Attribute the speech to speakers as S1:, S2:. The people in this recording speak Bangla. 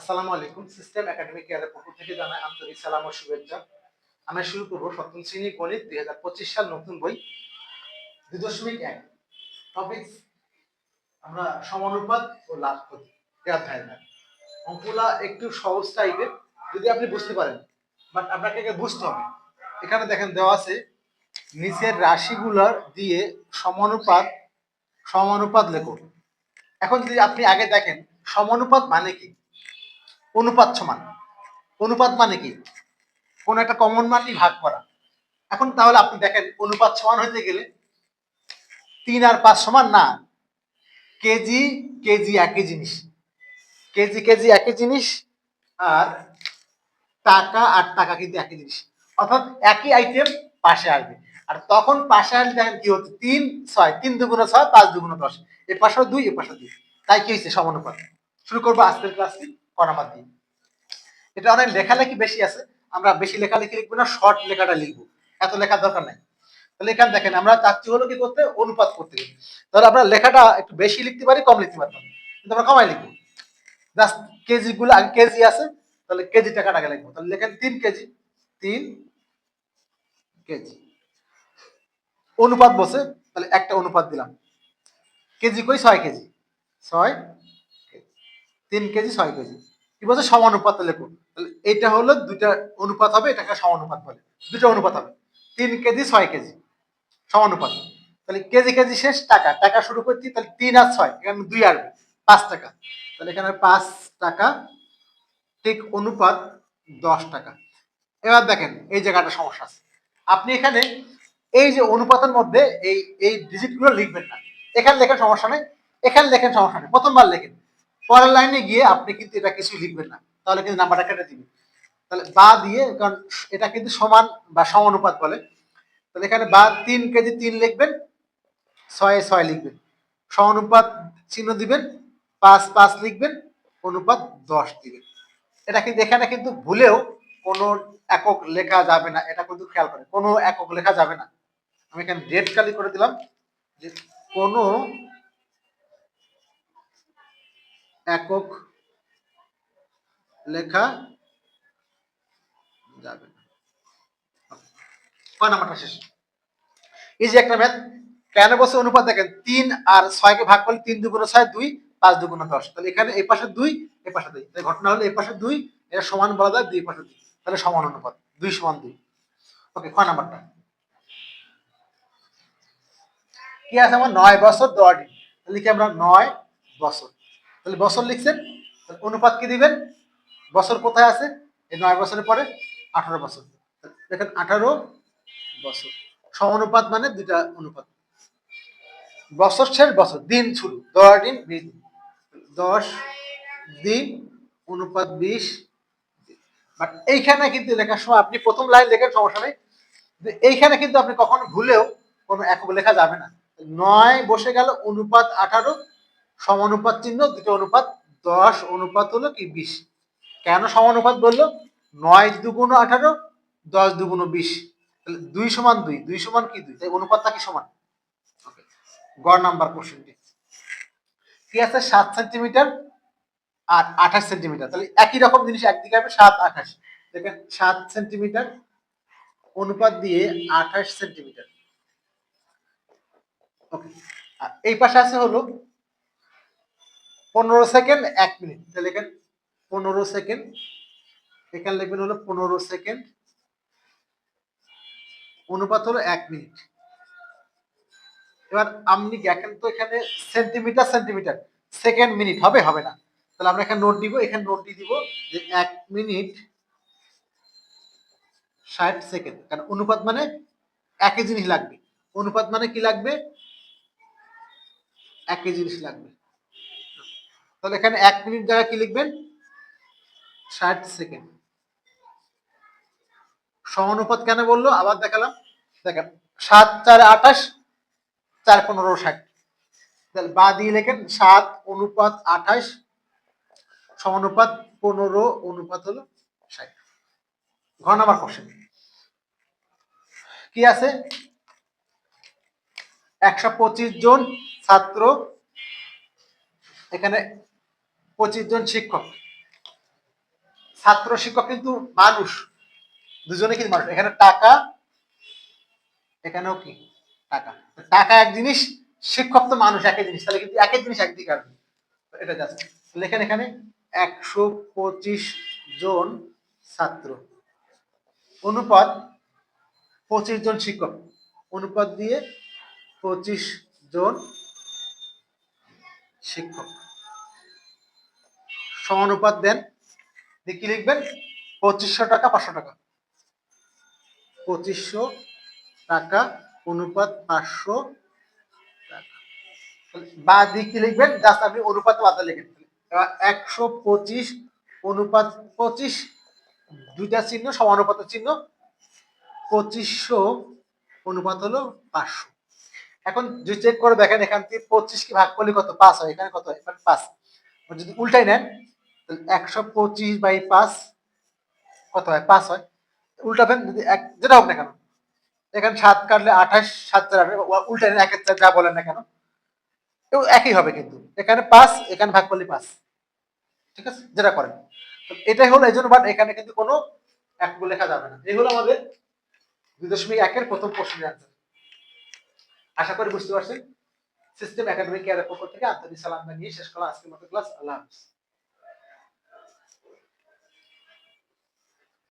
S1: আসসালামু আলাইকুম, সিস্টেম একাডেমিক কেয়ারের পক্ষ থেকে জানাই আন্তরিক সালাম ও শুভেচ্ছা। আমরা শুরু করব সপ্তম শ্রেণি গণিত দুই হাজার পঁচিশ সাল নতুন বই, দুই দশমিক এক। টপিক আমরা সমানুপাত ও লাভ ক্ষতি অধ্যায় না অঙ্কগুলা একটু সহজ টাইপের যদি আপনি বুঝতে পারেন বাট আপনাকে বুঝতে হবে। এখানে দেখেন দেওয়া আছে, নিচের রাশিগুলার দিয়ে সমানুপাত সমানুপাত লেখো। এখন যদি আপনি আগে দেখেন, সমানুপাত মানে কি? অনুপাত সমান। অনুপাত মানে কি? কোন একটা কমন মানই ভাগ করা। এখন তাহলে আপনি দেখেন, অনুপাত সমান হইতে গেলে তিন আর পাঁচ সমান না। কেজি কেজি একই জিনিস। কেজি কেজি একই জিনিস আর টাকা আর টাকা কিন্তু একই জিনিস। অর্থাৎ একই আইটেম পাশে আসবে। আর তখন পাশে আসলে দেখেন কি হচ্ছে? তিন, ছয়, তিন দুগুণ ছয়, পাঁচ দুগুণ দশ। এ পাশে দুই, এ পাশে দুই তাই কি হয়েছে? সমানুপাত। শুরু করব আজকের ক্লাসটি কনামাত দিয়ে এটা অনেক লেখালেখি বেশি আছে, আমরা বেশি লেখালেখি লিখব না শর্ট লেখাটা লিখব। এত লেখার দরকার নাই। তাহলে এখানে দেখেন, আমরা চাচ্ছি হলো কি করতে অনুপাত করতে গেলে। তাহলে আমরা লেখাটা একটু বেশি লিখতে পারি, কম লিখতে পারতাম। কিন্তু আমরা কমাই লিখব। জাস্ট কেজি গুলো আগে কেজি আছে, তাহলে কেজি টাকাটা আগে লিখব। তাহলে লেখেন তিন কেজি তিন কেজি অনুপাত বসে, তাহলে একটা অনুপাত দিলাম। কেজি কই? ছয় কেজি ছয়। তিন কেজি ছয় কেজি কি বলছে? সমানুপাত লেখো তাহলে এটা হলো দুইটা অনুপাত হবে, এটাকে সমানুপাত বলে। দুটো অনুপাত হবে। তিন কেজি, ছয় কেজি। সমানুপাত। তাহলে কেজি কেজি শেষ, টাকা। টাকা শুরু করছি, তাহলে তিন আর ছয়। এখানে দুই আসবে, পাঁচ টাকা। তাহলে এখানে পাঁচ টাকা, ঠিক অনুপাত দশ টাকা। এবার দেখেন, এই জায়গাটা সমস্যা আছে। আপনি এখানে এই যে অনুপাতের মধ্যে এই এই ডিজিটগুলো লিখবেন না। এখানে লেখেন সমস্যা নেই। এখানে লেখেন সমস্যা নেই। প্রথমবার লেখেন। পরের লাইনে গিয়ে আপনি কিন্তু এটা কিছু লিখবেন না। তাহলে কিন্তু নাম্বারটা কেটে দিবেন। তাহলে বা দিয়ে, কারণ এটা কিন্তু সমান বা সমানুপাত বলে। তাহলে এখানে বা তিন কেজি তিন লিখবেন, ছয় ছয় লিখবেন। সমানুপাত চিহ্ন দিবেন, পাঁচ পাঁচ লিখবেন, অনুপাত দশ দিবেন। এটা কিন্তু এখানে কিন্তু ভুলেও কোনো একক লেখা যাবে না, এটা কিন্তু খেয়াল করে। কোনো একক লেখা যাবে না। আমি এখানে ডেট খালি করে দিলাম যে কোনো একক লেখা যাবে কেন অনুপাত? দেখেন, তিন আর ছয়কে ভাগ করলে তিন দুগুণ ছয়, দুই, পাঁচ দুগুণ দশ। তাহলে এখানে এই পাশে দুই, এই পাশে দুই। তাই ঘটনা হলো এই পাশে দুই, এটা সমান বলা যায় দুই পাশে দুই। তাহলে সমান অনুপাত, দুই সমান দুই। ওকে ক নাম্বারটা? কি আছে আমার? নয় বছর দশ দিন। তাহলে কি আমরা নয় বছর। তাহলে বছর লিখছেন অনুপাত কি দিবেন? বছর কোথায় আছে? এই নয় বছরের পরে আঠারো বছর। দেখেন আঠারো বছর। সমানুপাত মানে দুইটা অনুপাত। বছর শেষ বছর, দিন শুরু, দশ দিন বিশ দিন। দশ দিন, অনুপাত বিশ বাট এইখানে কিন্তু লেখার সময় আপনি প্রথম লাইন লেখেন, সমস্যা নেই। এইখানে কিন্তু আপনি কখনো ভুলেও কোনো একক লেখা যাবে না। নয় বসে গেল, অনুপাত আঠারো সমানুপাত চিহ্ন, দুটো অনুপাত, দশ অনুপাত হলো কি বিশ। কেন সমানুপাত বলল? নয় দুগুণ আঠারো, দশ দুগুণ বিশ। তাহলে দুই সমান দুই দুই সমান কি দুই? তাই অনুপাতটা কি সমান. গড় নাম্বার কোশ্চেনটি। কি আছে? সাত সেন্টিমিটার আর আঠাশ সেন্টিমিটার। তাহলে একই রকম জিনিস একদিকে হবে, সাত আঠাশ। দেখেন, সাত সেন্টিমিটার অনুপাত দিয়ে আঠাশ সেন্টিমিটার। ওকে আর এই পাশে আছে হলো পনেরো সেকেন্ড, এক মিনিট। তাহলে এখানে পনেরো সেকেন্ড। এখানে লিখবেন হলো পনেরো সেকেন্ড। অনুপাত হলো এক মিনিট। এবার আপনি দেখেন তো এখানে সেন্টিমিটার সেন্টিমিটার। সেকেন্ড মিনিট হবে হবে না। তাহলে আমরা এখানে নোট দিব, এখানে নোট দিয়ে দিব যে এক মিনিট ষাট সেকেন্ড। কারণ অনুপাত মানে একই জিনিস লাগবে। অনুপাত মানে কি লাগবে? একই জিনিস লাগবে। তাহলে এখানে এক মিনিট জায়গায় কি লিখবেন? ষাট সেকেন্ড। সমানুপাত কেন বলল? আবার দেখালাম। দেখেন, সাত, চার, আঠাশ, চার, পনেরো, ষাট। তাহলে বা দিয়ে লেখেন, সাত, অনুপাত, আঠাশ, সমানুপাত, পনেরো, অনুপাত হলো ষাট। ঘর নাম্বার কোশ্চেন কি আছে? একশো পঁচিশ জন ছাত্র এখানে পঁচিশ জন শিক্ষক। ছাত্র শিক্ষক কিন্তু মানুষ। দুজনে কিন্তু মানুষ। এখানে টাকা, এখানেও কি? টাকা। টাকা এক জিনিস, শিক্ষক তো মানুষ একই জিনিস। তাহলে কিন্তু একই জিনিস একদিকে আসবে এটা জাস্ট। লেখেন এখানে একশো পঁচিশ জন ছাত্র। অনুপাত পঁচিশ জন শিক্ষক। অনুপাত দিয়ে পঁচিশ জন শিক্ষক। সমানুপাত দেন। কি লিখবেন? পঁচিশশো টাকা, পাঁচশো টাকা। পঁচিশশো টাকা, অনুপাত পাঁচশো বা দিয়ে কি লিখবেন? জাস্ট আপনি অনুপাত বাদা লিখেন। একশো পঁচিশ, অনুপাত পঁচিশ, দুইটা চিহ্ন সমানুপাতের চিহ্ন। পঁচিশশো, অনুপাত হলো পাঁচশো। এখন যদি চেক করে দেখেন, এখান থেকে পঁচিশ কি ভাগ করলে কত? পাঁচ হয়। এখানে কত হয়? এখানে পাঁচ। যদি উল্টাই নেন একশো পঁচিশ বাই পাঁচ, কত হয়? পাঁচ হয়। যদি এক, যেটা হোক না কেন। এখানে সাত কাটলে আঠাশ, সাত চার চার যা বলেন না কেন। একই হবে কিন্তু। এখানে পাঁচ, এখানে ভাগ করলে পাঁচ। ঠিক আছে? যেটা করেন। এটাই হলো এই জন্য বাট এখানে কিন্তু কোনো এক লেখা যাবে না। এই হলো আমাদের দুই দশমিক একের প্রথম প্রশ্নের অ্যান্সার আশা করি বুঝতে পারছেন। সিস্টেম একাডেমিক কেয়ারের পক্ষ থেকে আন্তরিক সালাম জানিয়ে শেষ করা আজকের মতো ক্লাস আল্লাহ হাফিজ।